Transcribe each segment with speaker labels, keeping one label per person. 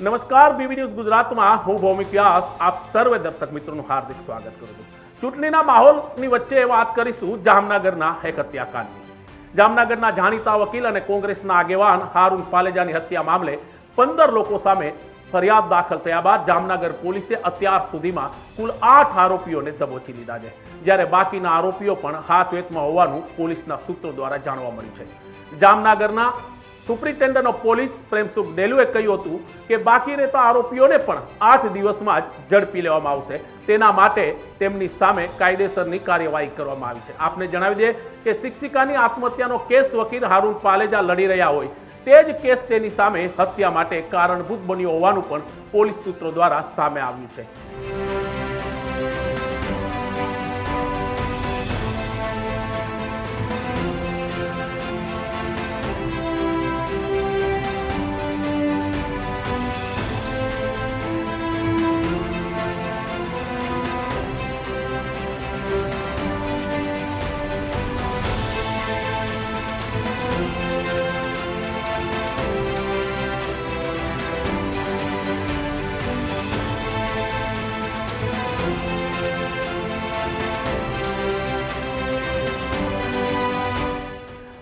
Speaker 1: નમસ્કાર, BB news ગુજરાતમાં હું ભૌમિક વ્યાસ. આપ સર્વે દર્શક મિત્રોનું હાર્દિક સ્વાગત કરું છું. ચૂંટણીના માહોલની વચ્ચે વાત કરીશું જામનગરના એક હત્યાકાંડની જામનગરના જાણીતા વકીલ અને કોંગ્રેસના આગેવાન હારૂન પાલેજાની હત્યા મામલે પંદર લોકો સામે ફરિયાદ દાખલ થયા બાદ જામનગર પોલીસે અત્યાર સુધીમાં કુલ આઠ આરોપીઓને દબોચી લીધા છે. જ્યારે બાકીના આરોપીઓ પણ હાથ વેતમાં હોવાનું પોલીસના સૂત્રો દ્વારા જાણવા મળ્યું છે. જામનગરના સુપ્રિન્ટેન્ડન્ટ ઓફ પોલીસ પ્રેમસુખ ડેલુએ કહ્યું હતું કે બાકી રહેતા આરોપીઓને પણ આઠ દિવસમાં જ ઝડપી લેવામાં આવશે. તેના માટે તેમની સામે કાયદેસરની કાર્યવાહી કરવામાં આવી છે. આપને જણાવી દઈએ કે શિક્ષિકાની આત્મહત્યાનો કેસ વકીલ હારૂન પાલેજા લડી રહ્યા હોય તે જ કેસ તેની સામે હત્યા માટે કારણભૂત બન્યો હોવાનું પણ પોલીસ સૂત્રો દ્વારા સામે આવ્યું છે.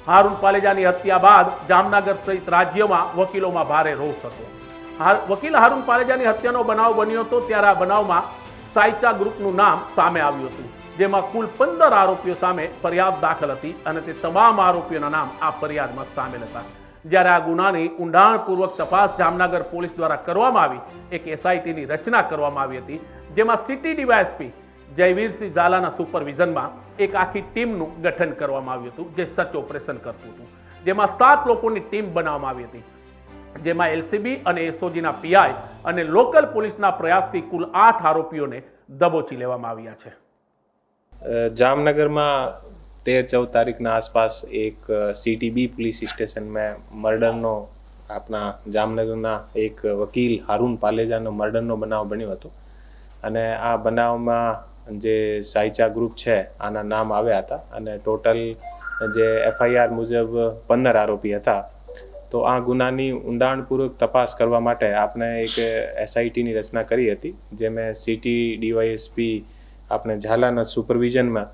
Speaker 1: હારૂન પાલેજાની હત્યા બાદ જામનગર સહિત રાજ્યમાં વકીલોમાં ભારે રોષ હતો. વકીલ હારૂન પાલેજાની હત્યાનો બનાવ બન્યો હતો ત્યારે આ બનાવમાં સાયચા ગ્રુપનું નામ સામે આવ્યું હતું, જેમાં કુલ પંદર આરોપીઓ સામે ફરિયાદ દાખલ હતી અને તે તમામ આરોપીઓના નામ આ ફરિયાદમાં સામેલ હતા. જ્યારે આ ગુનાની ઊંડાણપૂર્વક તપાસ જામનગર પોલીસ દ્વારા કરવામાં આવી, એક એસઆઈટીની રચના કરવામાં આવી હતી, જેમાં સિટી ડીવાયએસપી જયવીરસિંહ ઝાલાના સુપરવિઝનમાં એક આખી ટીમનું ગઠન કરવામાં આવ્યું હતું, જે સર્ચ ઓપરેશન કરતું હતું. જેમાં સાત લોકોની ટીમ બનાવવામાં આવી હતી. જેમાં એલસીબી અને એસઓજીના પીઆઈ અને લોકલ પોલીસના પ્રયાસથી કુલ આઠ આરોપીઓને દબોચી લેવામાં આવ્યા છે.
Speaker 2: જામનગરમાં તેર ચૌદ તારીખના આસપાસ એક સીટીબી પોલીસ સ્ટેશનમાં મર્ડરનો આપણા જામનગરના એક વકીલ હારૂન પાલેજાનો મર્ડરનો બનાવ બન્યો હતો. અને આ બનાવમાં જે સાયચા ગ્રુપ છે, આના નામ આવ્યા હતા. અને ટોટલ જે એફઆઈઆર મુજબ પંદર આરોપી હતા. તો આ ગુનાની ઊંડાણપૂર્વક તપાસ કરવા માટે આપણે એક એસઆઈટીની રચના કરી હતી જેમાં સિટી ડીવાયએસપી આપણે ઝાલાના સુપરવિઝનમાં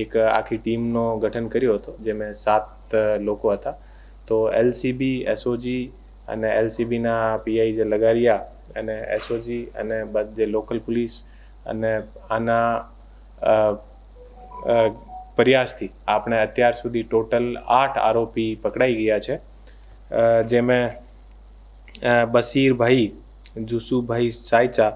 Speaker 2: એક આખી ટીમનો ગઠન કર્યો હતો જેમાં સાત લોકો હતા. તો એલસીબી એસઓજી અને એલસીબીના પીઆઈ જે લગારિયા અને એસઓજી અને જે લોકલ પોલીસ અને આના પ્રયાસથી આપણે અત્યાર સુધી ટોટલ આઠ આરોપી પકડાઈ ગયા છે. જેમાં બસીરભાઈ જુસુભાઈ સાયચા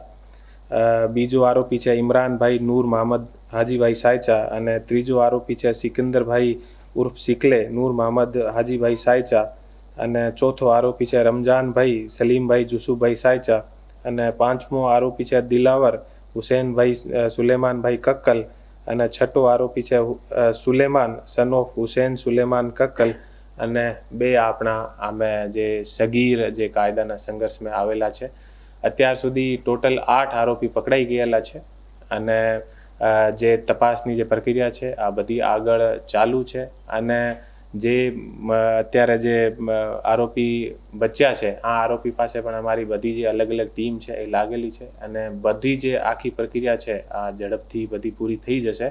Speaker 2: બીજો આરોપી છે ઇમરાનભાઈ નૂર મહમદ હાજીભાઈ સાયચા અને ત્રીજો આરોપી છે સિકંદરભાઈ ઉર્ફ સિકલે નૂર મહમદ હાજીભાઈ સાયચા અને ચોથો આરોપી છે રમજાનભાઈ સલીમભાઈ જુસુભાઈ સાયચા અને પાંચમો આરોપી છે દિલાવર હુસેનભાઈ સુલેમાનભાઈ કક્કલ અને છઠ્ઠો આરોપી છે સુલેમાન સન ઓફ હુસેન સુલેમાન કક્કલ અને બે આપણા આમે જે સગીર, જે કાયદાના સંઘર્ષમાં આવેલા છે. અત્યાર સુધી ટોટલ આઠ આરોપી પકડાઈ ગયેલા છે અને જે તપાસની જે પ્રક્રિયા છે, આ બધી આગળ ચાલુ છે અને જે અત્યારે જે આરોપી બચ્યા છે, આ આરોપી પાસે પણ અમારી બધી જે અલગ અલગ ટીમ છે એ લાગેલી છે અને બધી જે આખી પ્રક્રિયા છે, આ ઝડપથી બધી પૂરી થઈ જશે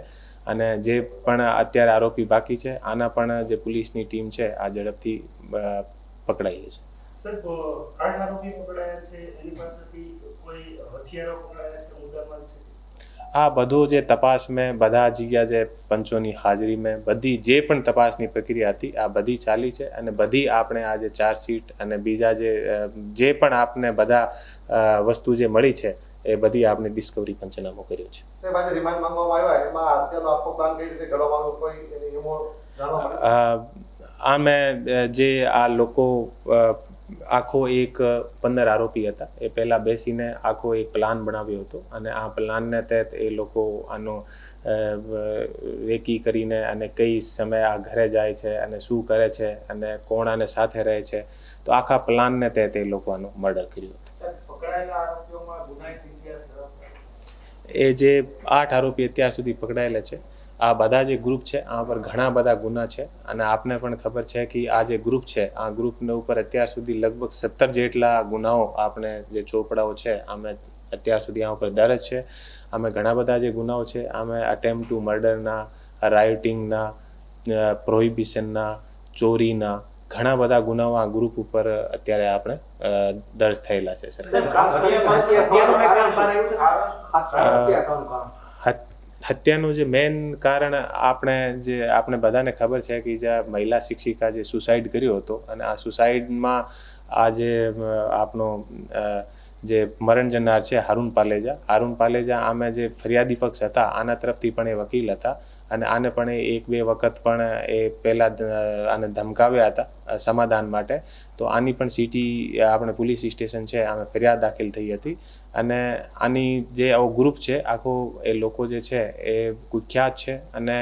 Speaker 2: અને જે પણ અત્યારે આરોપી બાકી છે, આના પણ જે પોલીસની ટીમ છે, આ ઝડપથી પકડાઈ
Speaker 3: છે. સર આરોપી પકડાયા છે, એની પાસેથી કોઈ હથિયારો પકડાયા છે?
Speaker 2: આ બધું જે તપાસ મેં બધા જગ્યા જે પંચોની હાજરી મેં બધી જે પણ તપાસની પ્રક્રિયા હતી આ બધી ચાલી છે અને બધી આપણે આ જે ચાર્જશીટ અને બીજા જે જે પણ આપને બધા વસ્તુ જે મળી છે એ બધી આપણે ડિસ્કવરી પંચનામો કર્યો છે.
Speaker 4: આ
Speaker 2: અ, જે આ લોકો આખો એક પંદર આરોપી હતા. એ પહેલાં બેસીને આખો એક પ્લાન બનાવ્યો હતો અને આ પ્લાનને તહેત એ લોકો આનો વેકી રેકી કરીને અને કઈ સમયે આ ઘરે જાય છે અને શું કરે છે અને કોણ આને સાથે રહે છે. તો આખા પ્લાનને તહેત એ લોકો આનું મર્ડર કર્યું હતું. એ જે આઠ આરોપી અત્યાર સુધી પકડાયેલા છે આ બધા જે ગ્રુપ છે આ પર ઘણા બધા ગુના છે અને આપને પણ ખબર છે કે આ જે ગ્રુપ છે આ ગ્રુપને ઉપર અત્યાર સુધી લગભગ સત્તર જેટલા ગુનાઓ આપણે જે ચોપડાઓ છે આમે અત્યાર સુધી આ ઉપર દરજ છે. અમે ઘણા બધા જે ગુનાઓ છે આમે અટેમ્પ ટુ મર્ડરના રાયોટિંગના પ્રોહિબિશનના ચોરીના ઘણા બધા ગુનાઓ આ ગ્રુપ ઉપર અત્યારે આપણે દર્જ થયેલા છે સર. હત્યાનું જે મેઇન કારણ આપણે જે આપણે બધાને ખબર છે કે જે મહિલા શિક્ષિકા જે સુસાઇડ કર્યો હતો અને આ સુસાઇડમાં આ જે આપણો જે મરણ જનાર છે હારૂન પાલેજા. હારૂન પાલેજા આમે જે ફરિયાદી પક્ષ હતા, આના તરફથી પણ એ વકીલ હતા. અને આને પણ એક બે વખત પણ એ પહેલાં આને ધમકાવ્યા હતા સમાધાન માટે. તો આની પણ સિટી આપણે પોલીસ સ્ટેશન છે, આમે ફરિયાદ દાખલ થઈ હતી. અને આની જે આવો ગ્રુપ છે, આખો એ લોકો જે છે, એ કુખ્યાત છે. અને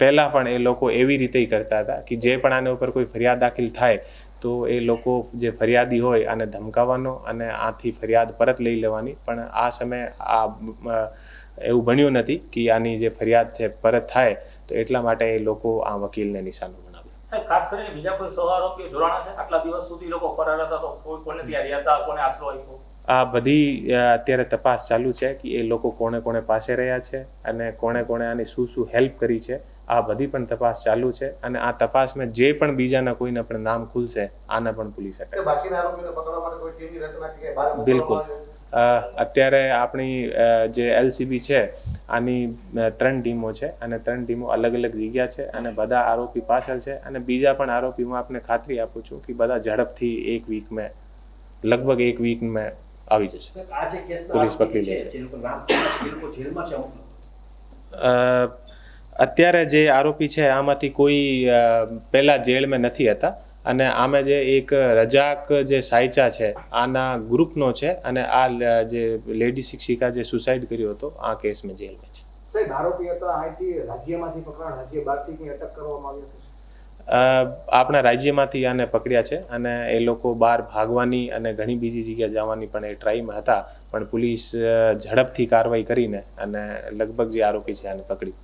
Speaker 2: પહેલાં પણ એ લોકો એવી રીતે કરતા હતા કે જે પણ આના ઉપર કોઈ ફરિયાદ દાખલ થાય, તો એ લોકો જે ફરિયાદી હોય આને ધમકાવવાનો અને આથી ફરિયાદ પરત લઈ લેવાની. પણ આ સમયે આ એવું બન્યું નથી કે આની જે ફરિયાદ છે પરત થાય તો એટલા માટે એ લોકો આ વકીલને નિશાનો બનાવ્યું.
Speaker 5: ખાસ કરીને બીજા કોઈ સહઆરોપીઓ જોડાણા છે? આટલા દિવસ સુધી લોકો ફરાર હતા તો કોઈ કોને ત્યાં રહ્યા હતા કોને આશરો આપ્યો?
Speaker 2: આ બધી અત્યારે તપાસ ચાલુ છે કે એ લોકો કોણે કોણે પાસે રહ્યા છે અને કોણે કોણે આની શું શું હેલ્પ કરી છે આ બધી પણ તપાસ ચાલુ છે અને આ તપાસમાં જે પણ બીજાના કોઈને પણ નામ ખુલશે આને પણ ભૂલી
Speaker 4: કે
Speaker 2: અટક
Speaker 4: બાકીના આરોપીને પકડવા માટે કોઈ ટીમની રચના કે બહાર મોકલવામાં
Speaker 2: બિલકુલ. અત્યારે આપણી જે એલસીબી છે આની ત્રણ ટીમો છે અને ત્રણ ટીમો અલગ અલગ જગ્યા છે અને બધા આરોપી પાછળ છે અને બીજા પણ આરોપી હું આપને ખાતરી આપું છું કે બધા ઝડપથી એક વીકમાં લગભગ એક વીકમાં આવી જશે. પોલીસ પકડી લે
Speaker 3: છે,
Speaker 2: અત્યારે જે આરોપી છે આમાંથી કોઈ પહેલાં જેલ જેલમાં નથી હતા. અને આમે જે એક રજાક જે સાયચા છે આના ગ્રુપનો છે અને આ જે લેડી શિક્ષિકા જે સુસાઇડ કર્યો હતો આ કેસમાં જેલમાં છે.
Speaker 6: સાહેબ આરોપી હતા અહીંથી રાજ્યમાંથી પકડાણ રાજ્ય બહારથી કંઈ અટક કરવામાં આવી
Speaker 2: આપણા રાજ્યમાંથી આને પકડ્યા છે અને એ લોકો બહાર ભાગવાની અને ઘણી બીજી જગ્યાએ જવાની પણ એ ટ્રાઈમાં હતા પણ પોલીસ ઝડપથી કાર્યવાહી કરીને અને લગભગ જે આરોપી છે આને પકડી.